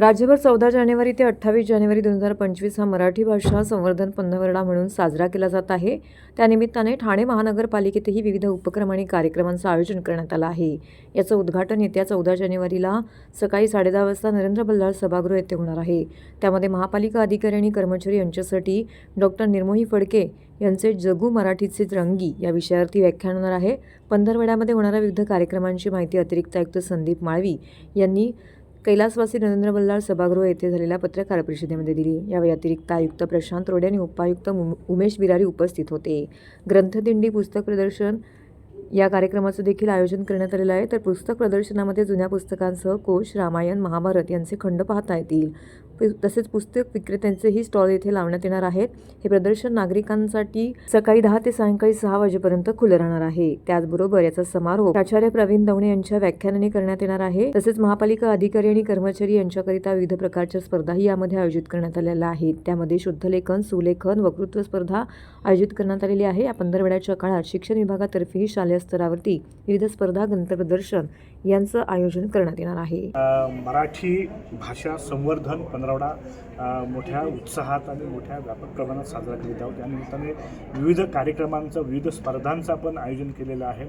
राज्यभर चौदा जानेवारी ते अठ्ठावीस जानेवारी दोन हजार पंचवीस हा मराठी भाषा संवर्धन पंधरवडा म्हणून साजरा केला जात आहे. त्यानिमित्ताने ठाणे महानगरपालिकेतही विविध उपक्रम आणि कार्यक्रमांचं आयोजन करण्यात आलं आहे. याचं उद्घाटन येत्या चौदा जानेवारीला सकाळी साडेदहा वाजता नरेंद्र बल्लाळ सभागृह येथे होणार आहे. त्यामध्ये महापालिका अधिकारी आणि कर्मचारी यांच्यासाठी डॉक्टर निर्मोही फडके यांचे जगू मराठीचे रंगी या विषयावरती व्याख्यान होणार आहे. पंधरवड्यामध्ये होणाऱ्या विविध कार्यक्रमांची माहिती अतिरिक्त आयुक्त संदीप माळवी यांनी कैलासवासी नरेंद्र बल्लाळ सभागृह येथे झालेल्या पत्रकार परिषदेमध्ये दिली. यावेळी अतिरिक्त आयुक्त प्रशांत रोडे आणि उपायुक्त उम- उमेश बिरारी उपस्थित होते. ग्रंथदिंडी पुस्तक प्रदर्शन या कार्यक्रमाचं देखील आयोजन करण्यात आलेलं आहे. तर पुस्तक प्रदर्शनामध्ये जुन्या पुस्तकांसह कोश रामायण महाभारत यांचे खंड पाहता येतील. तसेच पुस्तक विक्रेत्यांचेही स्टॉल येथे लावण्यात येणार आहेत. हे प्रदर्शन नागरिकांसाठी सकाळी दहा ते सायंकाळी सहा वाजेपर्यंत खुलं राहणार आहे. त्याचबरोबर याचा समारोप प्राचार्य प्रवीण दवणे यांच्या व्याख्यानाने करण्यात येणार आहे. तसेच महापालिका अधिकारी आणि कर्मचारी यांच्याकरिता विविध प्रकारच्या स्पर्धाही यामध्ये आयोजित करण्यात आलेल्या आहेत. त्यामध्ये शुद्धलेखन सुलेखन वक्तृत्व स्पर्धा आयोजित करण्यात आलेली आहे. या पंधरवड्याच्या काळात शिक्षण विभागातर्फेही शालेय स्तरावरती विविध स्पर्धा ग्रंथप्रदर्शन यांचं आयोजन करण्यात येणार आहे. मराठी भाषा संवर्धन पंधरवडा मोठ्या उत्साहात आणि मोठ्या व्यापक प्रमाणात साजरा करीत आहोत. त्यानिमित्ताने विविध कार्यक्रमांचं विविध स्पर्धांचं आपण आयोजन केलेलं आहे.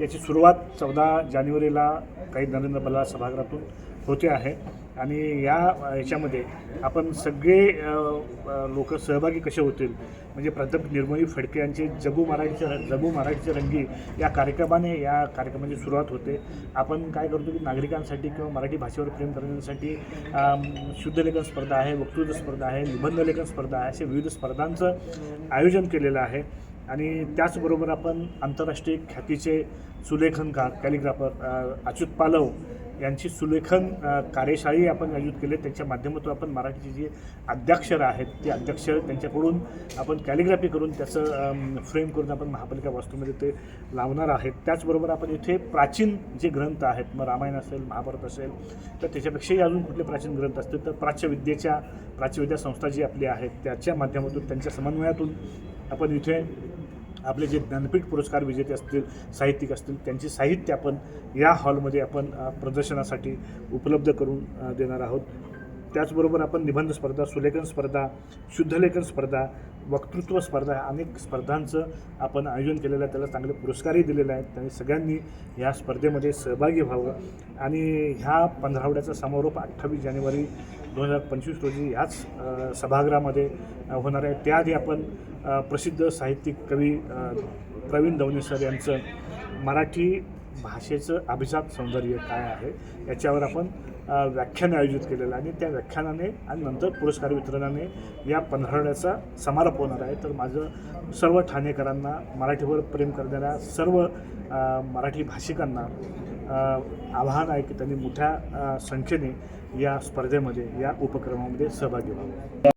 याची सुरुवात चौदा जानेवारीला काही नरेंद्र बल्लाळ सभागृहातून होते आहे. आणि या याच्यामध्ये आपण सगळे लोक सहभागी कसे होतील? म्हणजे प्राध्यापक निर्मोही फडके यांचे जगू मराठीचे जगू मराठीचे रंगी या कार्यक्रमाने या कार्यक्रमाची सुरुवात होते. आपण काय करतो की नागरिकांसाठी किंवा मराठी भाषेवर प्रेम करण्यासाठी अम, लेखन स्पर्धा आहे वक्तृत्व स्पर्धा आहे निबंधलेखन स्पर्धा आहे असे विविध स्पर्धांचं आयोजन केलेलं आहे. आणि त्याचबरोबर आपण आंतरराष्ट्रीय ख्यातीचे सुलेखनकार कॅलिग्राफर अच्युत पालव यांची सुलेखन कार्यशाळी आपण आयोजित केले. त्यांच्या माध्यमातून आपण मराठीची जी अद्याक्षरं आहेत ती अद्याक्षर त्यांच्याकडून आपण कॅलिग्राफी करून त्याचं फ्रेम करून आपण महापालिका वास्तूमध्ये ते लावणार आहेत. त्याचबरोबर आपण इथे प्राचीन जे ग्रंथ आहेत मग रामायण असेल महाभारत असेल तर त्याच्यापेक्षाही अजून कुठले प्राचीन ग्रंथ असतील तर प्राच्यविद्येच्या प्राच्यविद्या संस्था जी आपली आहेत त्याच्या माध्यमातून त्यांच्या समन्वयातून आपण इथे आपले जे ज्ञानपीठ पुरस्कार विजेते असतील साहित्यिक असतील त्यांचे साहित्य आपण या हॉलमध्ये आपण प्रदर्शनासाठी उपलब्ध करून देणार आहोत. त्याचबरोबर आपण निबंध स्पर्धा सुलेखन स्पर्धा शुद्धलेखन स्पर्धा वक्तृत्व स्पर्धा अनेक स्पर्धांचं आपण आयोजन केलेलं आहे. त्याला चांगले पुरस्कारही दिलेले आहेत. आणि सगळ्यांनी ह्या स्पर्धेमध्ये सहभागी व्हावं. आणि ह्या पंधरावड्याचा समारोप अठ्ठावीस जानेवारी दोन हजार पंचवीस रोजी ह्याच सभागृहामध्ये होणार आहे. त्याआधी आपण प्रसिद्ध साहित्यिक कवी प्रवीण दवणे सर यांचं मराठी भाषेचं अभिजात सौंदर्य काय आहे याच्यावर आपण व्याख्यान आयोजित केलेलं आणि त्या व्याख्यानाने आणि नंतर पुरस्कार वितरणाने या पंधरवड्याचा समारोप होणार आहे. तर माझं सर्व ठाणेकरांना मराठीवर प्रेम करणाऱ्या सर्व मराठी भाषिकांना आव्हान आहे की त्यांनी मोठ्या संख्येने या स्पर्धेमध्ये या उपक्रमामध्ये सहभागी व्हावं.